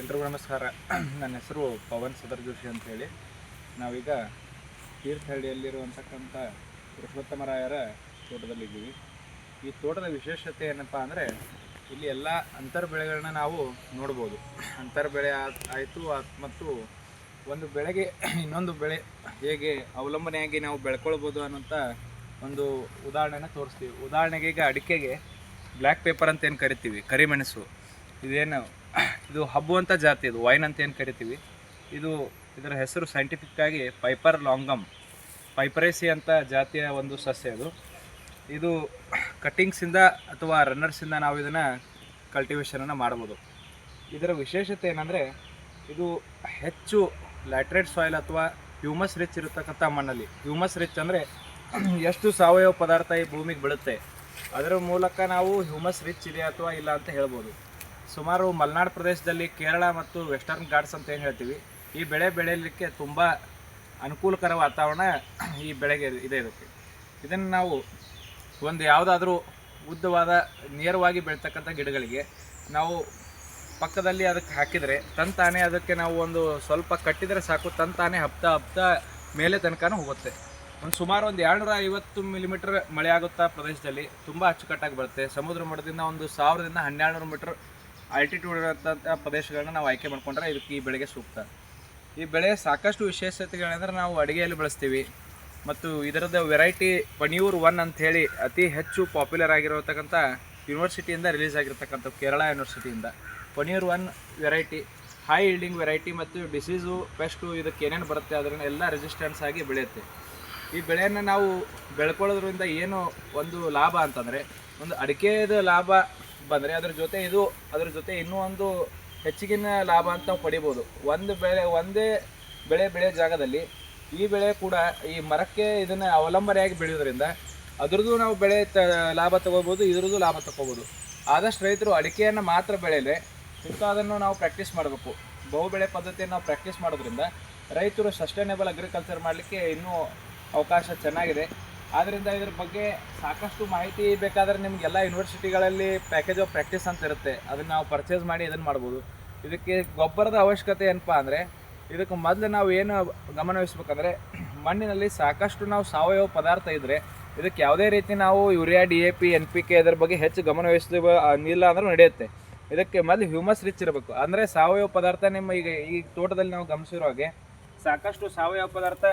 ಎಲ್ರಿಗೂ ನಮಸ್ಕಾರ ನನ್ನ ಹೆಸರು ಪವನ್ ಸದರ್ ಜೋಶಿ ಅಂತ ಹೇಳಿ ನಾವೀಗ ತೀರ್ಥಹಳ್ಳಿಯಲ್ಲಿರುವಂತಕ್ಕಂಥ ಪುರುಷೋತ್ತಮರಾಯರ ತೋಟದಲ್ಲಿದ್ದೀವಿ. ಈ ತೋಟದ ವಿಶೇಷತೆ ಏನಪ್ಪ ಅಂದರೆ, ಇಲ್ಲಿ ಎಲ್ಲ ಅಂತರ್ ಬೆಳೆಗಳನ್ನ ನಾವು ನೋಡ್ಬೋದು. ಅಂತರ್ ಬೆಳೆ ಆಯಿತು ಮತ್ತು ಒಂದು ಬೆಳೆಗೆ, ಇನ್ನೊಂದು ಬೆಳೆ ಹೇಗೆ ಅವಲಂಬನೆಯಾಗಿ ನಾವು ಬೆಳ್ಕೊಳ್ಬೋದು ಅನ್ನೋಂಥ ಒಂದು ಉದಾಹರಣೆನ ತೋರಿಸ್ತೀವಿ. ಉದಾಹರಣೆಗೆ ಈಗ ಅಡಿಕೆಗೆ ಬ್ಲ್ಯಾಕ್ ಪೇಪರ್ ಅಂತ ಏನು ಕರಿತೀವಿ? ಕರಿಮೆಣಸು. ಇದೇನು ಇದು ಹಬ್ಬುವಂಥ ಜಾತಿ ಇದು ವೈನ್ ಅಂತ ಏನು ಕರಿತೀವಿ. ಇದು ಇದರ ಹೆಸರು ಸೈಂಟಿಫಿಕ್ ಆಗಿ ಪೈಪರ್ ಲಾಂಗಮ್ ಪೈಪರೇಸಿ ಅಂತ ಜಾತಿಯ ಒಂದು ಸಸ್ಯ ಇದು ಇದು ಕಟ್ಟಿಂಗ್ಸಿಂದ ಅಥವಾ ರನ್ನರ್ಸಿಂದ ನಾವು ಇದನ್ನು ಕಲ್ಟಿವೇಷನನ್ನು ಮಾಡ್ಬೋದು. ಇದರ ವಿಶೇಷತೆ ಏನಂದರೆ, ಇದು ಹೆಚ್ಚು ಲ್ಯಾಟ್ರೇಟ್ ಸಾಯಿಲ್ ಅಥವಾ ಹ್ಯೂಮಸ್ ರಿಚ್ ಇರತಕ್ಕಂಥ ಮಣ್ಣಲ್ಲಿ. ಹ್ಯೂಮಸ್ ರಿಚ್ ಅಂದರೆ ಎಷ್ಟು ಸಾವಯವ ಪದಾರ್ಥ ಈ ಭೂಮಿಗೆ ಬೀಳುತ್ತೆ. ಅದರ ಮೂಲಕ ನಾವು ಹ್ಯೂಮಸ್ ರಿಚ್ ಇದೆ ಅಥವಾ ಇಲ್ಲ ಅಂತ ಹೇಳ್ಬೋದು. ಸುಮಾರು ಮಲೆನಾಡು ಪ್ರದೇಶದಲ್ಲಿ ಕೇರಳ ಮತ್ತು ವೆಸ್ಟರ್ನ್ ಘಾಟ್ಸ್ ಅಂತ ಏನು ಹೇಳ್ತೀವಿ, ಈ ಬೆಳೆ ಬೆಳೆಯಲಿಕ್ಕೆ ತುಂಬ ಅನುಕೂಲಕರ ವಾತಾವರಣ ಈ ಬೆಳೆಗೆ ಇದೆ ಇದಕ್ಕೆ. ಇದನ್ನು ನಾವು ಒಂದು ಯಾವುದಾದ್ರೂ ಉದ್ದವಾದ ನೇರವಾಗಿ ಬೆಳೀತಕ್ಕಂಥ ಗಿಡಗಳಿಗೆ ನಾವು ಪಕ್ಕದಲ್ಲಿ ಅದಕ್ಕೆ ಹಾಕಿದರೆ ತಂತಾನೆ ಅದಕ್ಕೆ ನಾವು ಒಂದು ಸ್ವಲ್ಪ ಕಟ್ಟಿದರೆ ಸಾಕು, ತಂತಾನೆ ಹಪ್ತಾ ಹಪ್ತಾ ಮೇಲೆ ತನಕನೂ ಹೋಗುತ್ತೆ. ಒಂದು ಸುಮಾರು ಒಂದು ಎರಡುನೂರ ಐವತ್ತು ಮಿಲಿಮೀಟರ್ ಮಳೆ ಆಗುತ್ತಾ ಪ್ರದೇಶದಲ್ಲಿ ತುಂಬ ಅಚ್ಚುಕಟ್ಟಾಗಿ ಬರುತ್ತೆ. ಸಮುದ್ರ ಮಟ್ಟದಿಂದ ಒಂದು ಸಾವಿರದಿಂದ ಹನ್ನೆರಡು ನೂರು ಮೀಟರ್ ಆಲ್ಟಿಟ್ಯೂಡ್ ಇರೋಂಥ ಪ್ರದೇಶಗಳನ್ನ ನಾವು ಆಯ್ಕೆ ಮಾಡ್ಕೊಂಡ್ರೆ ಇದಕ್ಕೆ ಈ ಬೆಳೆಗೆ ಸೂಕ್ತ. ಈ ಬೆಳೆ ಸಾಕಷ್ಟು ವಿಶೇಷತೆಗಳಂದ್ರೆ ನಾವು ಅಡುಗೆಯಲ್ಲಿ ಬಳಸ್ತೀವಿ. ಮತ್ತು ಇದರದ ವೆರೈಟಿ ಪನಿಯೂರ್ ಒನ್ ಅಂತ ಹೇಳಿ ಅತಿ ಹೆಚ್ಚು ಪಾಪ್ಯುಲರ್ ಆಗಿರತಕ್ಕಂಥ ಯೂನಿವರ್ಸಿಟಿಯಿಂದ ರಿಲೀಸ್ ಆಗಿರ್ತಕ್ಕಂಥ Kerala ಯೂನಿವರ್ಸಿಟಿಯಿಂದ Panniyur one variety high yielding variety ಮತ್ತು ಡಿಸೀಸು ಪೆಸ್ಟು ಇದಕ್ಕೆ ಏನೇನು ಬರುತ್ತೆ ಅದರಿಂದ ಎಲ್ಲ ರೆಸಿಸ್ಟೆನ್ಸ್ ಆಗಿ ಬೆಳೆಯುತ್ತೆ. ಈ ಬೆಳೆಯನ್ನು ನಾವು ಬೆಳ್ಕೊಳ್ಳೋದ್ರಿಂದ ಏನು ಒಂದು ಲಾಭ ಅಂತಂದರೆ, ಒಂದು ಅಡಿಕೆಯದ ಲಾಭ ಬಂದರೆ ಅದ್ರ ಜೊತೆ ಇದು, ಅದ್ರ ಜೊತೆ ಇನ್ನೂ ಒಂದು ಹೆಚ್ಚಿಗಿನ ಲಾಭ ಅಂತ ನಾವು ಪಡಿಬೋದು. ಒಂದು ಬೆಳೆ, ಒಂದೇ ಬೆಳೆ ಬೆಳೆಯೋ ಜಾಗದಲ್ಲಿ ಈ ಬೆಳೆ ಕೂಡ ಈ ಮರಕ್ಕೆ ಇದನ್ನು ಅವಲಂಬನೆಯಾಗಿ ಬೆಳೆಯೋದ್ರಿಂದ ಅದ್ರದ್ದು ನಾವು ಬೆಳೆ ತ, ಲಾಭ ತಗೋಬೋದು, ಇದ್ರದ್ದು ಲಾಭ ತಗೋಬೋದು. ಆದಷ್ಟು ರೈತರು ಅಡಿಕೆಯನ್ನು ಮಾತ್ರ ಬೆಳೆಯಲೆ ಅದನ್ನು ನಾವು ಪ್ರಾಕ್ಟೀಸ್ ಮಾಡಬೇಕು. ಬಹು ಬೆಳೆ ಪದ್ಧತಿಯನ್ನು ನಾವು ಪ್ರಾಕ್ಟೀಸ್ ಮಾಡೋದ್ರಿಂದ ರೈತರು ಸಸ್ಟೈನೇಬಲ್ ಅಗ್ರಿಕಲ್ಚರ್ ಮಾಡಲಿಕ್ಕೆ ಇನ್ನೂ ಅವಕಾಶ ಚೆನ್ನಾಗಿದೆ. ಆದ್ದರಿಂದ ಇದ್ರ ಬಗ್ಗೆ ಸಾಕಷ್ಟು ಮಾಹಿತಿ ಬೇಕಾದರೆ ನಿಮಗೆಲ್ಲ ಯೂನಿವರ್ಸಿಟಿಗಳಲ್ಲಿ ಪ್ಯಾಕೇಜ್ ಆಫ್ ಪ್ರಾಕ್ಟೀಸ್ ಅಂತ ಇರುತ್ತೆ. ಅದನ್ನು ನಾವು ಪರ್ಚೇಸ್ ಮಾಡಿ ಇದನ್ನು ಮಾಡ್ಬೋದು. ಇದಕ್ಕೆ ಗೊಬ್ಬರದ ಅವಶ್ಯಕತೆ ಏನಪ್ಪ ಅಂದರೆ, ಇದಕ್ಕೆ ಮೊದಲು ನಾವು ಏನು ಗಮನವಹಿಸ್ಬೇಕಂದ್ರೆ ಮಣ್ಣಿನಲ್ಲಿ ಸಾಕಷ್ಟು ನಾವು ಸಾವಯವ ಪದಾರ್ಥ ಇದ್ದರೆ ಇದಕ್ಕೆ ಯಾವುದೇ ರೀತಿ ನಾವು urea D A P N P K ಇದ್ರ ಬಗ್ಗೆ ಹೆಚ್ಚು ಗಮನ ವಹಿಸ್ತೀವ ಇಲ್ಲ ಅಂದ್ರೆ ನಡೆಯುತ್ತೆ. ಇದಕ್ಕೆ ಮೊದಲು ಹ್ಯೂಮಸ್ ರಿಚ್ ಇರಬೇಕು. ಅಂದರೆ ಸಾವಯವ ಪದಾರ್ಥ ನಿಮ್ಮ ಈಗ, ಈ ತೋಟದಲ್ಲಿ ನಾವು ಗಮನಿಸಿರೋ ಹಾಗೆ, ಸಾಕಷ್ಟು ಸಾವಯವ ಪದಾರ್ಥ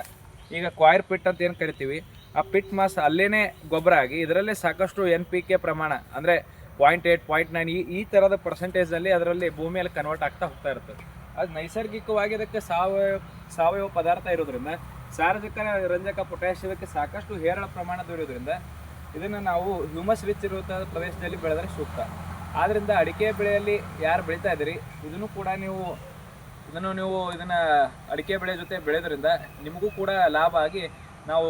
ಈಗ ಕ್ವಾಯರ್ ಪಿಟ್ ಅಂತ ಏನು ಕರಿತೀವಿ ಆ ಪಿಟ್ ಮಾಸ್ ಅಲ್ಲೇ ಗೊಬ್ಬರ ಆಗಿ ಇದರಲ್ಲೇ ಸಾಕಷ್ಟು ಎನ್ ಪಿ ಕೆ ಪ್ರಮಾಣ, ಅಂದರೆ ಪಾಯಿಂಟ್ ಏಯ್ಟ್ ಪಾಯಿಂಟ್ ನೈನ್ ಈ ಈ ಥರದ ಪರ್ಸೆಂಟೇಜಲ್ಲಿ ಅದರಲ್ಲಿ ಭೂಮಿಯಲ್ಲಿ ಕನ್ವರ್ಟ್ ಆಗ್ತಾ ಹೋಗ್ತಾ ಇರ್ತದೆ ಅದು ನೈಸರ್ಗಿಕವಾಗಿ ಅದಕ್ಕೆ ಸಾವಯವ ಸಾವಯವ ಪದಾರ್ಥ ಇರೋದ್ರಿಂದ ಸಾರಜಕ ರಂಜಕ ಪೊಟ್ಯಾಷಿಯಮಕ್ಕೆ ಸಾಕಷ್ಟು ಹೇರಳ ಪ್ರಮಾಣ ದೊರೆಯೋದ್ರಿಂದ ಇದನ್ನು ನಾವು ಹ್ಯೂಮಸ್ ರಿಚ್ ಇರುವಂಥ ಪ್ರದೇಶದಲ್ಲಿ ಬೆಳೆದರೆ ಸೂಕ್ತ. ಆದ್ದರಿಂದ ಅಡಿಕೆ ಬೆಳೆಯಲ್ಲಿ ಯಾರು ಬೆಳೀತಾ ಇದ್ದೀರಿ, ಇದನ್ನು ಕೂಡ ನೀವು, ಇದನ್ನು ನೀವು ಇದನ್ನು ಅಡಿಕೆ ಬೆಳೆ ಜೊತೆ ಬೆಳೆಯೋದ್ರಿಂದ ನಿಮಗೂ ಕೂಡ ಲಾಭ ಆಗಿ ನಾವು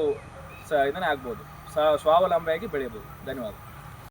ಸ ಇದನ್ನೇ ಆಗ್ಬೋದು. ಸ್ವಾವಲಂಬಿಯಾಗಿ ಬೆಳೆಯಬಹುದು. ಧನ್ಯವಾದ.